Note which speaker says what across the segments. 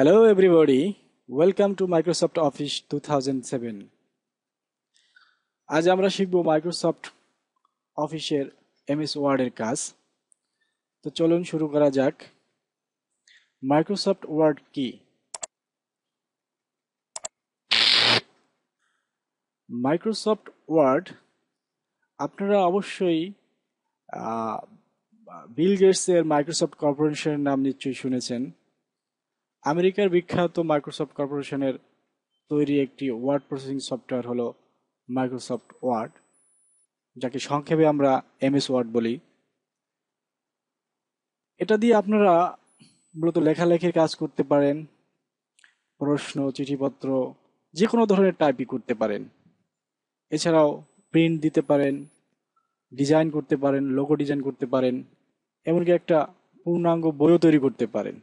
Speaker 1: Hello everybody, welcome to Microsoft Office 2007. আজ আমরা শিখব মাইক্রোসফট অফিসের এমএস ওয়ার্ডের কাজ। তো চলুন শুরু করা যাক। মাইক্রোসফট ওয়ার্ড কি? মাইক্রোসফট ওয়ার্ড আপনারা অবশ্যই বিল গেটসের মাইক্রোসফট কর্পোরেশনের নাম নিশ্চয়ই শুনেছেন। আমেরিকার বিখ্যাত মাইক্রোসফট কর্পোরেশনের তৈরি একটি ওয়ার্ড প্রসেসিং সফটওয়্যার হলো মাইক্রোসফট ওয়ার্ড, যাকে সংক্ষেপে আমরা এমএস ওয়ার্ড বলি। এটা দিয়ে আপনারা মূলত লেখালেখির কাজ করতে পারেন, প্রশ্ন, চিঠিপত্র যে কোনো ধরনের টাইপই করতে পারেন। এছাড়াও প্রিন্ট দিতে পারেন, ডিজাইন করতে পারেন, লোগো ডিজাইন করতে পারেন, এমনকি একটা পূর্ণাঙ্গ বইও তৈরি করতে পারেন।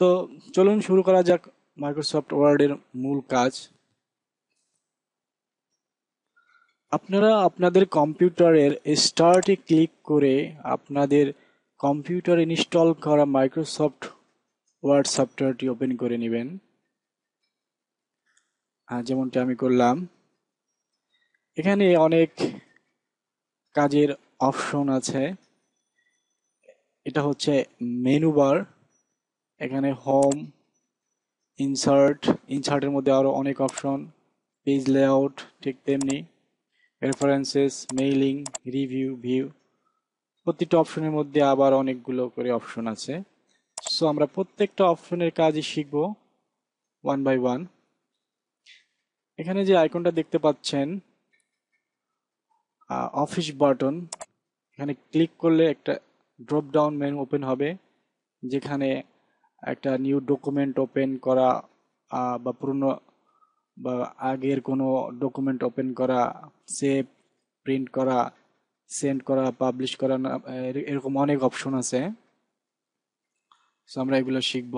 Speaker 1: তো চলুন শুরু করা যাক মাইক্রোসফট ওয়ার্ডের মূল কাজ। আপনারা আপনাদের কম্পিউটারের স্টার্টে ক্লিক করে আপনাদের কম্পিউটার ইনস্টল করা মাইক্রোসফট ওয়ার্ড সফটওয়্যারটি ওপেন করে নেবেন। হ্যাঁ যেমনটি আমি করলাম। এখানে অনেক কাজের অপশন আছে। এটা হচ্ছে মেনু বার এখানে হোম ইনসার্ট ইনসার্টের মধ্যে আরও অনেক অপশন পেজ লেআউট ঠিক তেমনি রেফারেন্সেস মেইলিং রিভিউ ভিউ প্রতিটা অপশনের মধ্যে আবার অনেকগুলো করে অপশন আছে। সো আমরা প্রত্যেকটা অপশনের কাজই শিখব ওয়ান বাই ওয়ান এখানে যে আইকনটা দেখতে পাচ্ছেন অফিস বাটন এখানে ক্লিক করলে একটা ড্রপ ডাউন মেনু ওপেন হবে, যেখানে একটা নিউ ডকুমেন্ট ওপেন করা বা পুরনো, বা আগের কোনো ডকুমেন্ট ওপেন করা সেভ প্রিন্ট করা সেন্ড করা পাবলিশ করা এরকম অনেক অপশন আছে। সো আমরা এগুলো শিখব।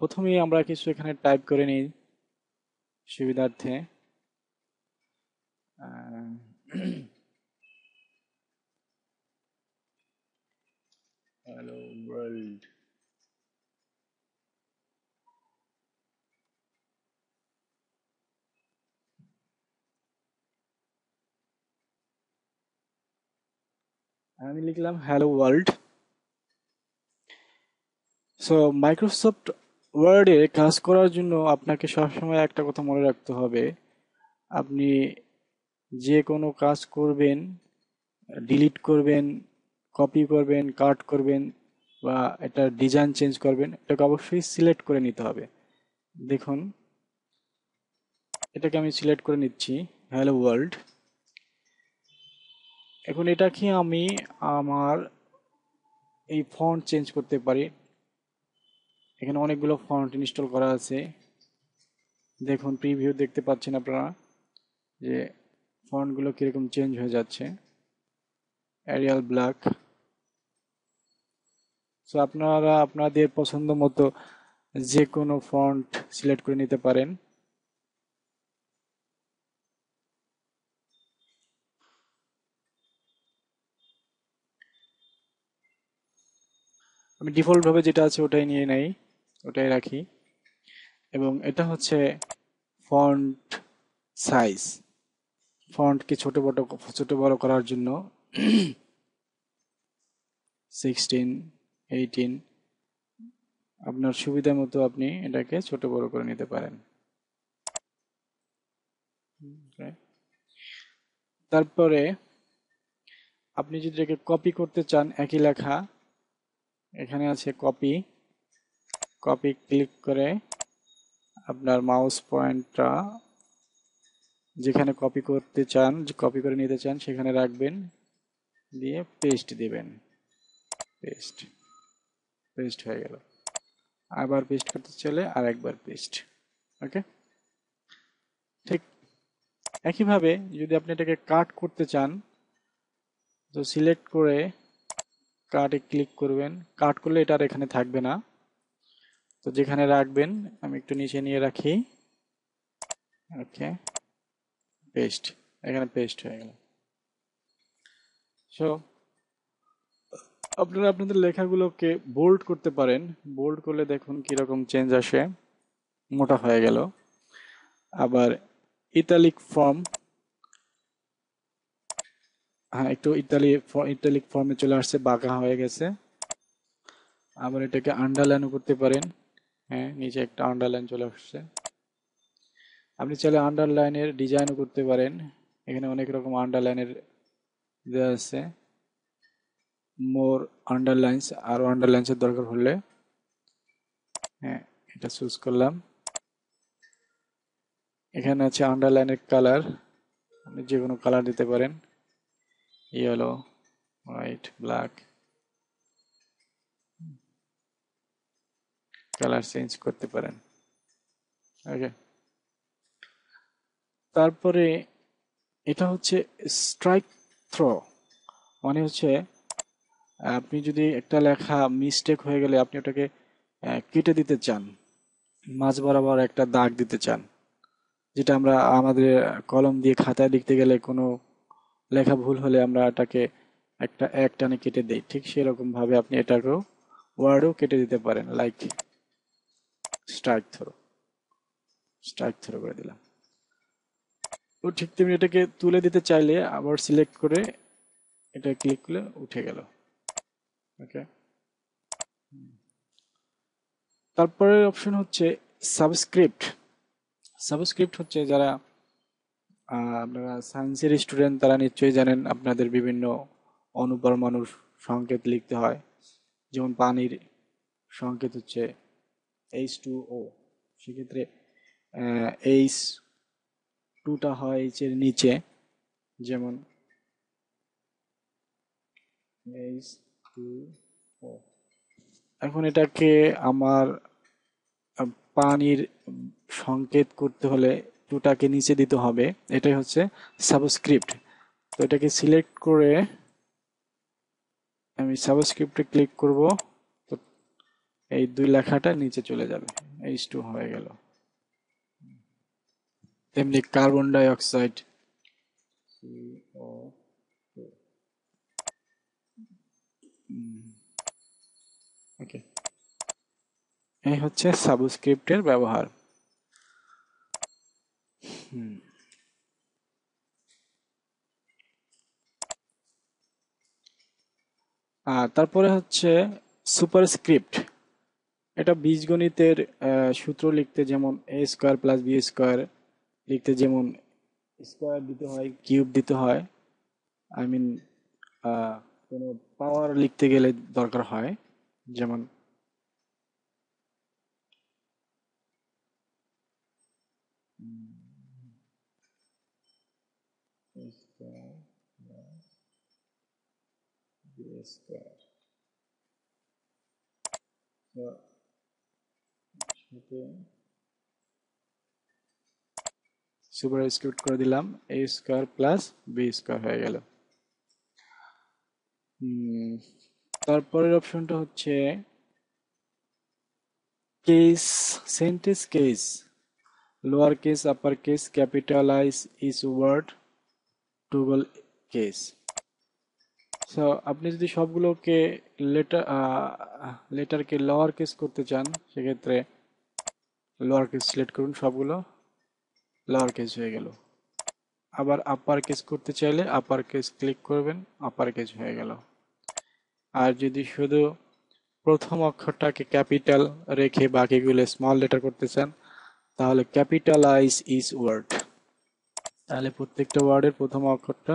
Speaker 1: প্রথমেই আমরা কিছু এখানে টাইপ করে নিই সুবিধার্থে। hello world আমি লিখলাম হ্যালো ওয়ার্ল্ড সো মাইক্রোসফট ওয়ার্ডে কাজ করার জন্য আপনাকে সবসময় একটা কথা মনে রাখতে হবে। আপনি যে কোনো কাজ করবেন ডিলিট করবেন কপি করবেন কাট করবেন বা এটা ডিজাইন চেঞ্জ করবেন, এটাকে অবশ্যই সিলেক্ট করে নিতে হবে। দেখুন, এটাকে আমি সিলেক্ট করে নিচ্ছি হ্যালো ওয়ার্ল্ড এখন এটাকে আমি আমার এই ফন্ট চেঞ্জ করতে পারি? এখানে অনেকগুলো ফন্ট ইনস্টল করা আছে। দেখুন প্রিভিউ দেখতে পাচ্ছেন আপনারা যে ফন্টগুলো কীরকম চেঞ্জ হয়ে যাচ্ছে। অ্যারিয়াল ব্ল্যাক সো আপনারা আপনাদের পছন্দ মতো যে কোনো ফন্ট সিলেক্ট করে নিতে পারেন। আমি ডিফল্ট ভাবে যেটা আছে ওটাই নিয়ে নেই, ওটাই রাখি। এবং এটা হচ্ছে ফন্ট সাইজ ফন্টকে ছোট বড় ছোট বড় করার জন্য সিক্সটিন এইটিন আপনার সুবিধা মতো আপনি এটাকে ছোট বড় করে নিতে পারেন। তারপরে আপনি যদি এটাকে কপি করতে চান, একই লেখা এখানে আছে কপি কপি ক্লিক করে আপনার মাউস পয়েন্টটা যেখানে কপি করতে চান কপি করে নিতে চান, সেখানে রাখবেন। দিয়ে পেস্ট দিবেন। পেস্ট পেস্ট হয়ে গেল। আবার পেস্ট করতে চলে আর একবার পেস্ট ওকে ঠিক একইভাবে যদি আপনি এটাকে কাট করতে চান, তো সিলেক্ট করে কাটে ক্লিক করবেন। কাট করলে এটা আর এখানে থাকবে না। তো যেখানে রাখবেন, আমি একটু নিচে নিয়ে রাখি। ওকে। পেস্ট এখানে পেস্ট হয়ে গেল। সো আপনারা আপনাদের লেখাগুলোকে বোল্ড করতে পারেন। বোল্ড করলে দেখুন কীরকম চেঞ্জ আসে। মোটা হয়ে গেল। আবার ইতালিক ফর্ম হ্যাঁ একটু ইতালি ইতালিক ফর্মে চলে আসছে, বাঁকা হয়ে গেছে। আবার এটাকে আন্ডারলাইনও করতে পারেন। হ্যাঁ নিচে একটা আন্ডারলাইন চলে আসছে। আপনি চাইলে আন্ডারলাইনের ডিজাইনও করতে পারেন। এখানে অনেক রকম আন্ডারলাইনের দেওয়া আছে। মোর আন্ডারলাইন্স আরও আন্ডারলাইন্সের দরকার হলে। হ্যাঁ এটা চুজ করলাম। এখানে আছে আন্ডারলাইনের কালার আপনি যে কোনো কালার দিতে পারেন। Yellow white black colour change করতে পারেন। ওকে তারপরে এটা হচ্ছে স্ট্রাইক থ্রো মানে হচ্ছে, আপনি যদি একটা লেখা মিস্টেক হয়ে গেলে আপনি ওটাকে কেটে দিতে চান, মাঝ বরাবর একটা দাগ দিতে চান, যেটা আমরা আমাদের কলম দিয়ে খাতায় লিখতে গেলে কোনো লেখা ভুল হলে আমরা এটাকে একটা এক টানে কেটে দেই। ঠিক সেরকম ভাবে আপনি এটাকেও ওয়ার্ডও কেটে দিতে পারেন like strike throw strike throw করে দিলাম। ও ঠিক তেমনি এটাকে তুলে দিতে চাইলে আবার সিলেক্ট করে এটা ক্লিক করলে উঠে গেল। ওকে তারপরের অপশন হচ্ছে সাবস্ক্রিপ্ট সাবস্ক্রিপ্ট হচ্ছে যারা আপনারা সায়েন্সের স্টুডেন্ট তারা নিশ্চয়ই জানেন আপনাদের বিভিন্ন অনুপরমাণুর সংকেত লিখতে হয়। যেমন পানির সংকেত হচ্ছে এইচ টু ও সেক্ষেত্রে এইচ টুটা হয় এইচ এর নিচে। যেমন এইচ টু ও এখন এটাকে আমার পানির সংকেত করতে হলে টুটাকে নিচে দিতে হবে। এটাই হচ্ছে সাবস্ক্রিপ্ট তো এটাকে সিলেক্ট করে আমি সাবস্ক্রিপ্টে ক্লিক করব। তো এই দুই লেখাটা নিচে চলে যাবে। এইচ টু হয়ে গেল। তেমনি কার্বন ডাই অক্সাইড ওকে এই হচ্ছে সাবস্ক্রিপ্টের ব্যবহার হুম। আর তারপরে হচ্ছে সুপার স্ক্রিপ্ট এটা বীজগণিতের সূত্র লিখতে যেমন A square plus B square লিখতে যেমন স্কোয়ার দিতে হয় কিউব দিতে হয়। আই মিন কোনো পাওয়ার লিখতে গেলে দরকার হয়। যেমন square so সাথে সুপার স্ক্রিপ্ট করে দিলাম a square plus B square হয়ে গেল। হুম, তারপরের অপশনটা হচ্ছে case sentence case lower case upper case capitalise each word toggle case so আপনি যদি সবগুলোকে লেটার লেটারকে লোয়ার কেস করতে চান, সেক্ষেত্রে লোয়ার কেস সিলেক্ট করুন সবগুলো লোয়ার কেস হয়ে গেল। আবার আপার কেস করতে চাইলে আপার কেস ক্লিক করবেন আপার কেস হয়ে গেল। আর যদি শুধু প্রথম অক্ষরটাকে ক্যাপিটাল রেখে বাকিগুলো স্মল লেটার করতে চান, তাহলে ক্যাপিটালাইজ ইজ ওয়ার্ড তাহলে প্রত্যেকটা ওয়ার্ডের প্রথম অক্ষরটা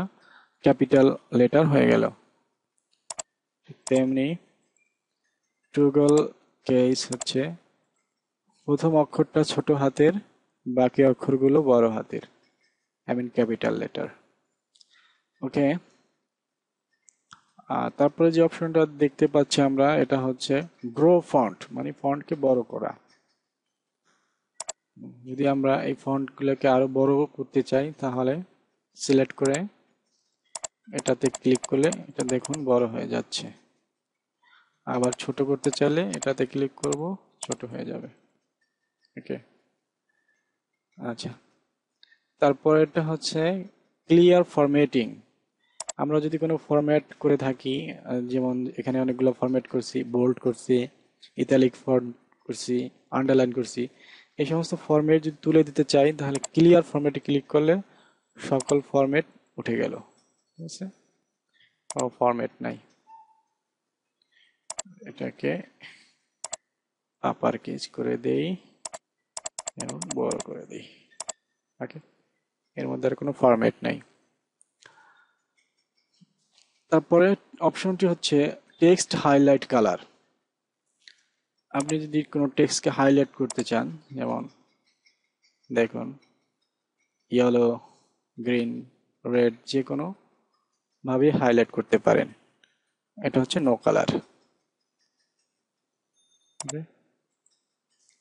Speaker 1: ক্যাপিটাল লেটার হয়ে গেল। তেমনি টুগল কেস হচ্ছে প্রথম অক্ষরটা ছোট হাতের, বাকি অক্ষরগুলো বড় হাতের I mean capital letter okay তারপরে যে অপশনটা দেখতে পাচ্ছি আমরা, এটা হচ্ছে গ্রো ফন্ট মানে ফন্টকে বড় করা। যদি আমরা এই ফন্টগুলোকে আরও বড় করতে চাই, তাহলে সিলেক্ট করে এটাতে ক্লিক করলে এটা দেখুন বড় হয়ে যাচ্ছে। আবার ছোট করতে চাইলে এটাতে ক্লিক করব, ছোট হয়ে যাবে। ওকে আচ্ছা। তারপর এটা হচ্ছে ক্লিয়ার ফরম্যাটিং আমরা যদি কোনো ফরম্যাট করে থাকি যেমন এখানে অনেকগুলো ফরম্যাট করছি বোল্ড করছি ইতালিক ফর্ম করছি আন্ডারলাইন করছি, এই সমস্ত ফরম্যাট যদি তুলে দিতে চাই, তাহলে ক্লিয়ার ফরম্যাটে ক্লিক করলে সকল ফরম্যাট উঠে গেল। ঠিক আছে? ফরম্যাট নাই। এটাকে আপার কেজ করে দেই এবং বড় করে দেই। ওকে এর মধ্যে আর কোনো ফরম্যাট নাই। তারপরে অপশনটি হচ্ছে টেক্সট হাইলাইট কালার আপনি যদি কোনো টেক্সটকে হাইলাইট করতে চান, যেমন দেখুন ইয়েলো গ্রিন রেড যে কোনো ভাবে হাইলাইট করতে পারেন। এটা হচ্ছে নো কালার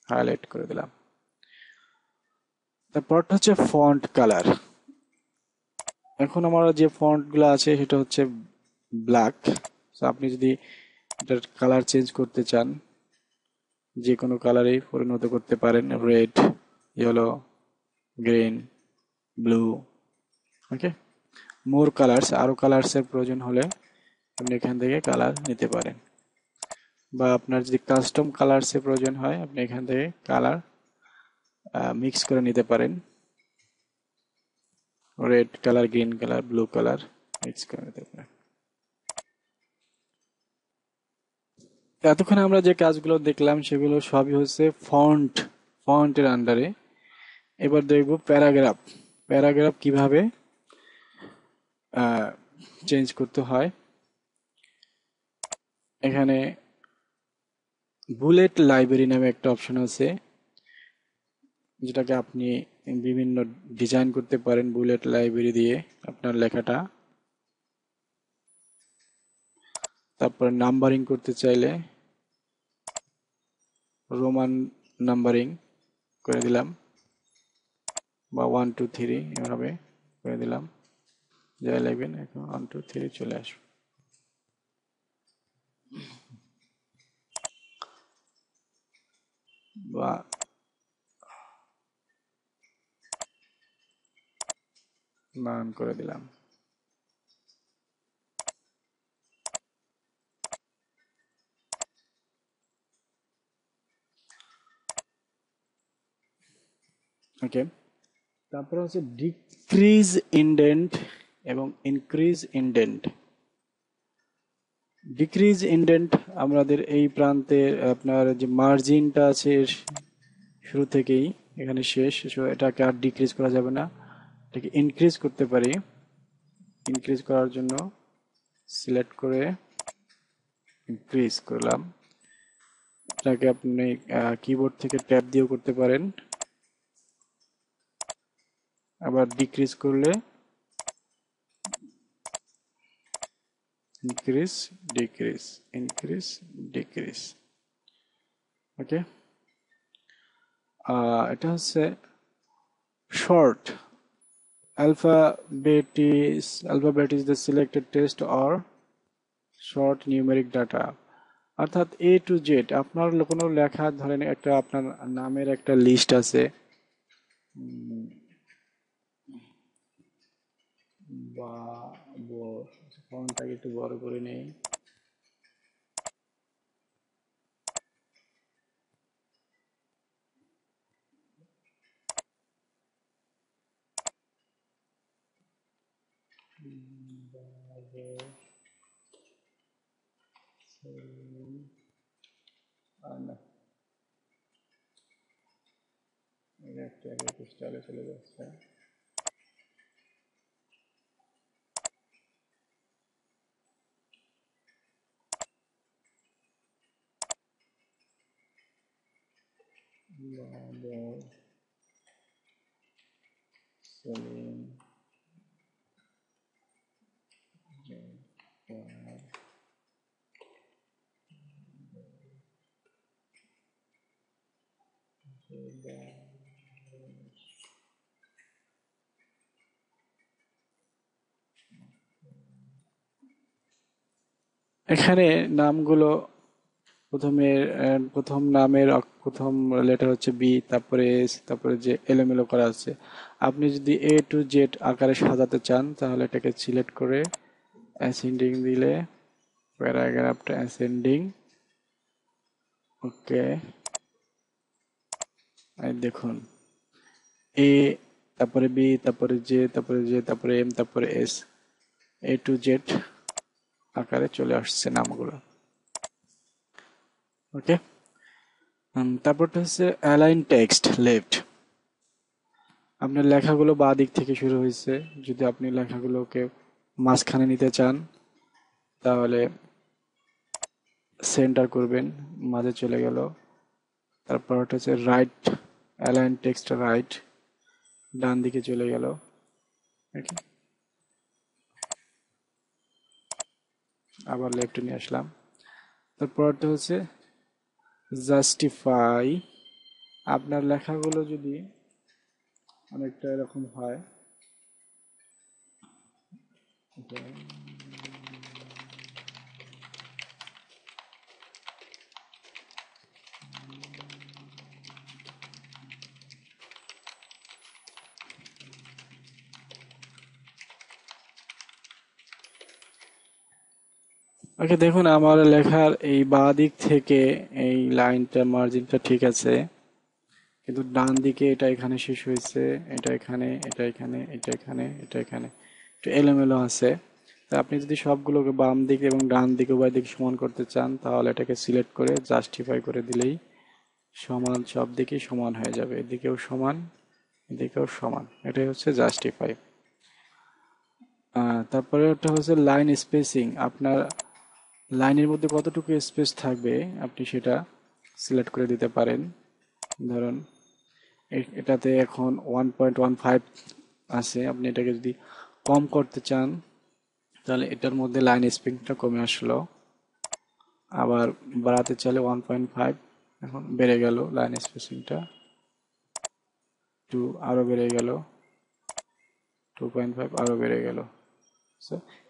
Speaker 1: হাইলাইট করে দিলাম। তারপরটা হচ্ছে ফন্ট কালার। এখন আমার যে ফন্টগুলো আছে, সেটা হচ্ছে ব্ল্যাক। আপনি যদি এটার কালার চেঞ্জ করতে চান, যে কোনো কালারেই পরিণত করতে পারেন। Red yellow green blue okay more colours আরও কালার্স এর প্রয়োজন হলে আপনি এখান থেকে কালার নিতে পারেন। বা আপনার যদি কাস্টম কালার্স প্রয়োজন হয়, আপনি এখান থেকে কালার মিক্স করে নিতে পারেন। Red colour green colour blue colour mix করে নিতে পারেন। এতক্ষণ আমরা যে কাজগুলো দেখলাম, সেগুলো সবই হচ্ছে ফন্ট ফন্টের আন্ডারে এবার দেখব প্যারাগ্রাফ প্যারাগ্রাফ কীভাবে চেঞ্জ করতে হয়। এখানে বুলেট লাইব্রেরি নামে একটা অপশন আছে, যেটাকে আপনি বিভিন্ন ডিজাইন করতে পারেন বুলেট লাইব্রেরি দিয়ে আপনার লেখাটা। তারপরে নাম্বারিং করতে চাইলে রোমান নাম্বারিং করে দিলাম, বা ওয়ান টু থ্রি এভাবে করে দিলাম। যা লিখবেন এখন ওয়ান টু থ্রি চলে আসবে। বা নান করে দিলাম। ওকে তারপরে হচ্ছে ডিক্রিজ ইন্ডেন্ট এবং ইনক্রিজ ইন্ডেন্ট ডিক্রিজ ইন্ডেন্ট আমাদের এই প্রান্তে আপনার যে মার্জিনটা আছে শুরু থেকেই এখানে শেষ, so এটাকে আর ডিক্রিজ করা যাবে না। এটাকে ইনক্রিজ করতে পারি। ইনক্রিজ করার জন্য সিলেক্ট করে ইনক্রিজ করলাম। এটাকে আপনি কিবোর্ড থেকে ট্যাপ দিয়েও করতে পারেন। আবার ডিক্রিজ করলে increase decrease increase decrease okay এটা হচ্ছে short alphabet is alphabet is the selected text or short numeric data. অর্থাৎ এ টু জেড আপনার কোনো লেখা, ধরেন একটা আপনার নামের একটা লিস্ট আছে। বা ফোনটাকে একটু বড় করে নেই। একটা একটা চলে যাচ্ছে। এখানে নামগুলো প্রথমে প্রথম নামের প্রথম লেটার হচ্ছে বি তারপরে এস তারপরে যে এলোমেলো করা আছে। আপনি যদি এ টু জেড আকারে সাজাতে চান, তাহলে এটাকে সিলেক্ট করে অ্যাসেন্ডিং দিলে প্যারাগ্রাফটা অ্যাসেন্ডিং ওকে দেখুন এ তারপরে বি তারপরে জে তারপরে জে তারপরে এম তারপরে এস এ টু জেড আকারে চলে আসছে নামগুলো। ওকে তারপরটা হচ্ছে অ্যালাইন টেক্সট লেফট আপনার লেখাগুলো বা দিক থেকে শুরু হয়েছে। যদি আপনি লেখাগুলোকে মাঝখানে নিতে চান, তাহলে সেন্টার করবেন, মাঝে চলে গেল। তারপর হচ্ছে রাইট অ্যালাইন টেক্সট রাইট ডান দিকে চলে গেল। ওকে আবার লেফটে নিয়ে আসলাম। তারপরটা হচ্ছে জাস্টিফাই আপনার লেখাগুলো যদি অনেকটা এরকম হয় ওকে দেখুন, আমার লেখার এই বাঁ দিক থেকে এই লাইনটা, মার্জিনটা ঠিক আছে, কিন্তু ডান দিকে এটা এখানে শেষ হয়েছে, এটা এখানে এটা এখানে এটা এখানে এটা এখানে, একটু এলোমেলো আছে। তা আপনি যদি সবগুলোকে বাম দিকে এবং ডান দিকে, উভয় দিকে সমান করতে চান, তাহলে এটাকে সিলেক্ট করে জাস্টিফাই করে দিলেই সমান, সব দিকেই সমান হয়ে যাবে। এদিকেও সমান এদিকেও সমান। এটাই হচ্ছে জাস্টিফাই। তারপরে ওটা হচ্ছে লাইন স্পেসিং। আপনার লাইনের মধ্যে কতটুকু স্পেস থাকবে আপনি সেটা সিলেক্ট করে দিতে পারেন। ধরুন এটাতে এখন ওয়ান পয়েন্ট ওয়ান ফাইভ আছে। আপনি এটাকে যদি কম করতে চান, তাহলে এটার মধ্যে লাইন স্পিংটা কমে আসলো। আবার বাড়াতে চাইলে ওয়ান পয়েন্ট ফাইভ এখন বেড়ে গেল লাইন স্পেসিংটা। টু আরও বেড়ে গেল। টু পয়েন্ট ফাইভ আরও বেড়ে গেল।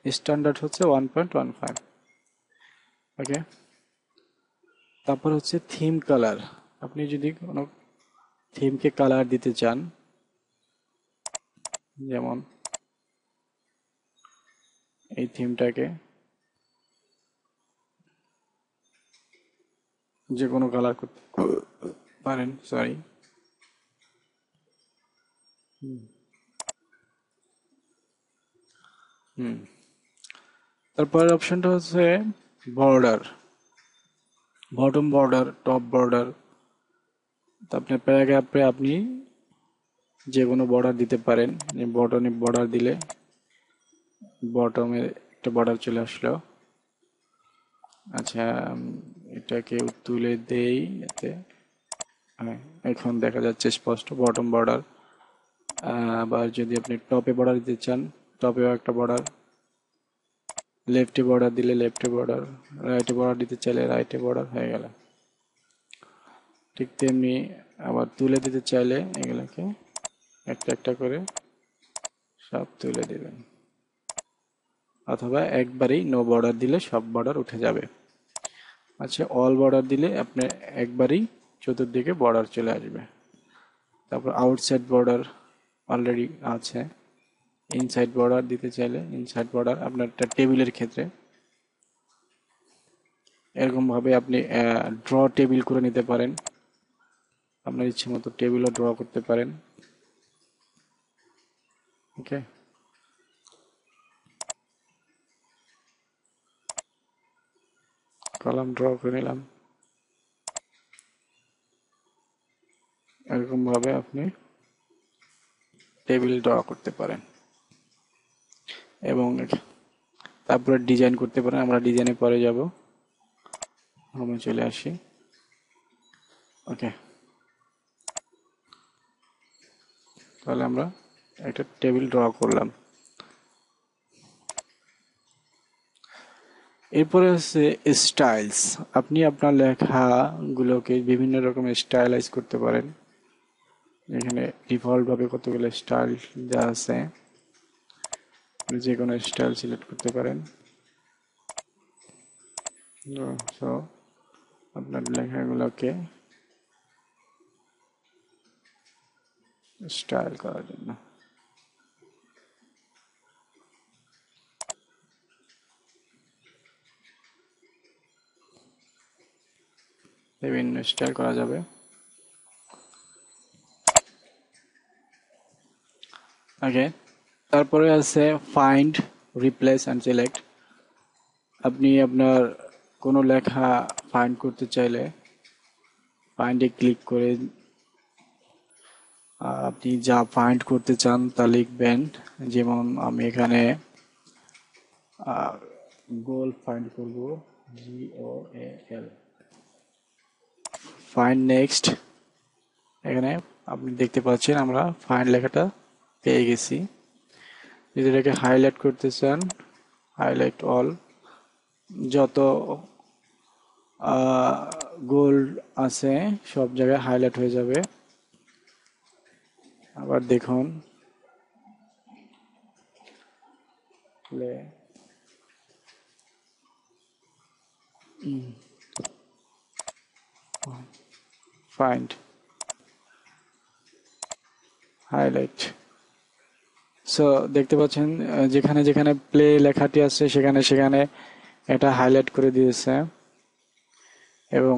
Speaker 1: স্ট্যান্ডার্ড হচ্ছে one point one five okay তারপর হচ্ছে থিম কালার আপনি যদি কোনো থিমকে কালার দিতে চান, যেমন এই থিমটাকে যে কোনো কালার করতে পারেন সরি হুম। তারপরের অপশনটা হচ্ছে border bottom border top border তো আপনার প্যারাগ্রাফে আপনি যে কোনো বর্ডার দিতে পারেন। বটনে বর্ডার দিলে বটমে একটা বর্ডার চলে আসলো। আচ্ছা এটাকে তুলে দেই এতে হ্যাঁ এখন দেখা যাচ্ছে স্পষ্ট বটম বর্ডার আবার যদি আপনি টপে বর্ডার দিতে চান টপেও একটা বর্ডার লেফটে বর্ডার দিলে লেফটে বর্ডার, রাইটে বর্ডার দিতে চাইলে রাইটে বর্ডার হয়ে গেল। ঠিক তেমনি আবার তুলে দিতে চাইলে এগুলোকে একটা একটা করে সব তুলে দেবেন। অথবা একবারেই নো বর্ডার দিলে সব বর্ডার উঠে যাবে। আচ্ছা অল বর্ডার দিলে আপনার একবারই চতুর্দিকে বর্ডার চলে আসবে। তারপর আউটসাইড বর্ডার অলরেডি আছে। ইনসাইড বর্ডার দিতে চাইলে ইনসাইড বর্ডার আপনার একটা টেবিলের ক্ষেত্রে। এরকম ভাবে আপনি ড্র টেবিল করে নিতে পারেন। আপনার ইচ্ছে মতো টেবিলও ড্র করতে পারেন। ওকে কলাম ড্র করে নিলাম। এরকম ভাবে আপনি টেবিল ড্র করতে পারেন। এবং তারপরে ডিজাইন করতে পারেন, আমরা ডিজাইনে পরে যাব। হোমে চলে আসি। ওকে তাহলে আমরা একটা টেবিল ড্র করলাম। এরপরে হচ্ছে স্টাইলস আপনি আপনার লেখাগুলোকে বিভিন্ন রকমের স্টাইলাইজ করতে পারেন। এখানে ডিফল্ট ভাবে কতগুলো স্টাইল দেওয়া আছে। আপনি যে কোনো স্টাইল সিলেক্ট করতে পারেন। সো আপনার লেখাগুলোকে স্টাইল করার জন্য। বিভিন্ন স্টাইল করা যাবে। Okay. তারপরে আছে ফাইন্ড রিপ্লেস অ্যান্ড সিলেক্ট আপনি আপনার কোনো লেখা ফাইন্ড করতে চাইলে ফাইন্ডে ক্লিক করে আপনি যা ফাইন্ড করতে চান তা লিখবেন। যেমন আমি এখানে গোল ফাইন্ড করব জি ও এল ফাইন্ড নেক্সট এখানে আপনি দেখতে পাচ্ছেন আমরা ফাইন্ড লেখাটা পেয়ে গেছি। যদি এটাকে হাইলাইট করতে চান হাইলাইট অল যত গোল্ড আছে, সব জায়গায় হাইলাইট হয়ে যাবে। আবার দেখুন। ফাইন্ড হাইলাইট সো দেখতে পাচ্ছেন যেখানে যেখানে প্লে লেখাটি আছে, সেখানে সেখানে এটা হাইলাইট করে দিয়েছে। এবং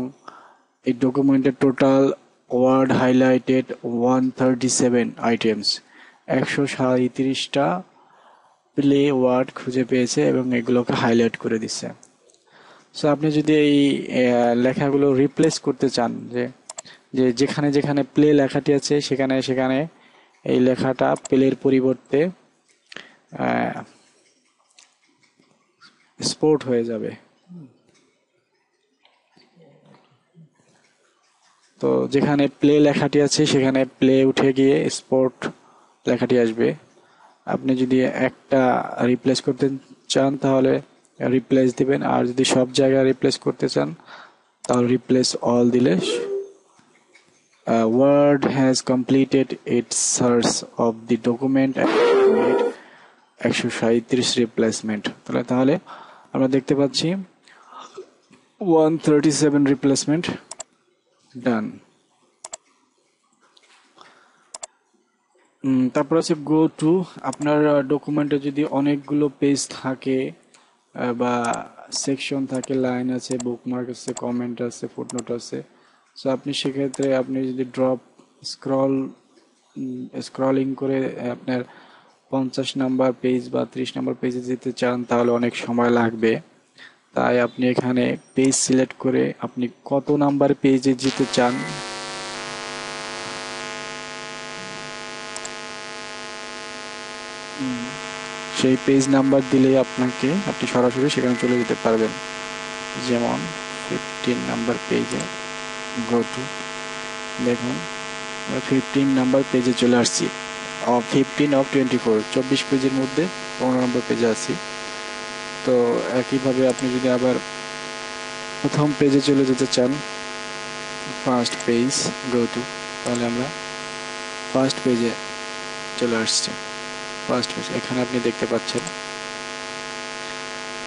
Speaker 1: এই ডকুমেন্টের total word highlighted one thirty seven items একশো সাঁত্রিশটা প্লে ওয়ার্ড খুঁজে পেয়েছে এবং এগুলোকে হাইলাইট করে দিচ্ছে। সো আপনি যদি এই লেখাগুলো রিপ্লেস করতে চান, যে যে যেখানে যেখানে প্লে লেখাটি আছে, সেখানে সেখানে এই লেখাটা প্লের পরিবর্তে স্পোর্ট হয়ে যাবে। তো যেখানে প্লে লেখাটি আছে, সেখানে প্লে উঠে গিয়ে স্পোর্ট লেখাটি আসবে। আপনি যদি একটা রিপ্লেস করতে চান, তাহলে রিপ্লেস দিবেন। আর যদি সব জায়গায় রিপ্লেস করতে চান, তাহলে রিপ্লেস অল দিলে uh, Word has completed its search of the document and made একশো সাঁত্রিশ রিপ্লেসমেন্ট তাহলে তাহলে আমরা দেখতে পাচ্ছি one thirty seven replacement done তারপর আছে গো টু আপনার ডকুমেন্টে যদি অনেকগুলো পেজ থাকে বা সেকশন থাকে লাইন আছে বুকমার্ক আছে কমেন্ট আছে ফুটনোট আছে সো আপনি সেক্ষেত্রে আপনি যদি ড্রপ স্ক্রল স্ক্রলিং করে আপনার পঞ্চাশ নাম্বার পেজ বা ত্রিশ নাম্বার পেজে যেতে চান, তাহলে অনেক সময় লাগবে। তাই আপনি এখানে পেজ সিলেক্ট করে আপনি কত নাম্বার পেজে যেতে চান? সেই পেজ নাম্বার দিলে আপনাকে আপনি সরাসরি সেখানে চলে যেতে পারবেন। যেমন ফিফটিন নাম্বার পেজে গো টু দেখুন ফিফটিন নাম্বার পেজে চলে আসছি। ফিফটিন অফ টোয়েন্টি ফোর চব্বিশ পেজের মধ্যে পনেরো নম্বর পেজে আছি। তো একইভাবে আপনি যদি আবার প্রথম পেজে চলে যেতে চান ফার্স্ট পেজ গো টু তাহলে আমরা ফার্স্ট পেজে চলে আসছি। ফার্স্ট পেজ এখানে আপনি দেখতে পাচ্ছেন।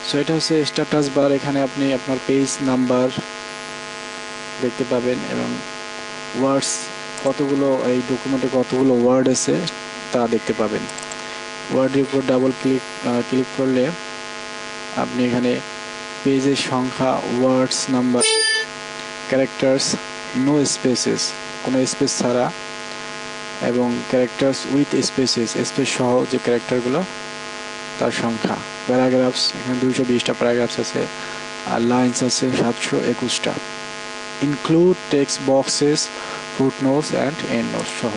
Speaker 1: সো এটা হচ্ছে স্ট্যাটাস বার এখানে আপনি আপনার পেজ নাম্বার দেখতে পাবেন এবং ওয়ার্ডস কতগুলো, এই ডকুমেন্টে কতগুলো ওয়ার্ড আছে তা দেখতে পাবেন। ওয়ার্ডের উপর ডাবল ক্লিক ক্লিক করলে আপনি এখানে পেজের সংখ্যা words number characters no spaces কোনো স্পেস ছাড়া, এবং ক্যারেক্টার্স উইথ স্পেসেস স্পেস সহ যে ক্যারেক্টারগুলো তার সংখ্যা। প্যারাগ্রাফস এখানে দুইশো বিশটা প্যারাগ্রাফস আছে, আর লাইন্স আছে সাতশো একুশটা। Include text boxes footnotes and endnotes সহ।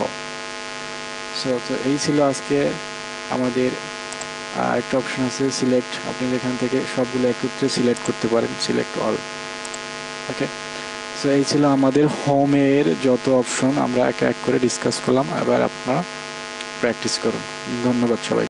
Speaker 1: সো তো এই ছিল আজকে আমাদের একটা অপশন আছে সিলেক্ট আপনি এখান থেকে সবগুলো একত্রে সিলেক্ট করতে পারেন সিলেক্ট অল ওকে সো এই ছিল আমাদের হোমের যত অপশন আমরা এক এক করে ডিসকাস করলাম। এবার আপনারা প্র্যাকটিস করুন। ধন্যবাদ সবাই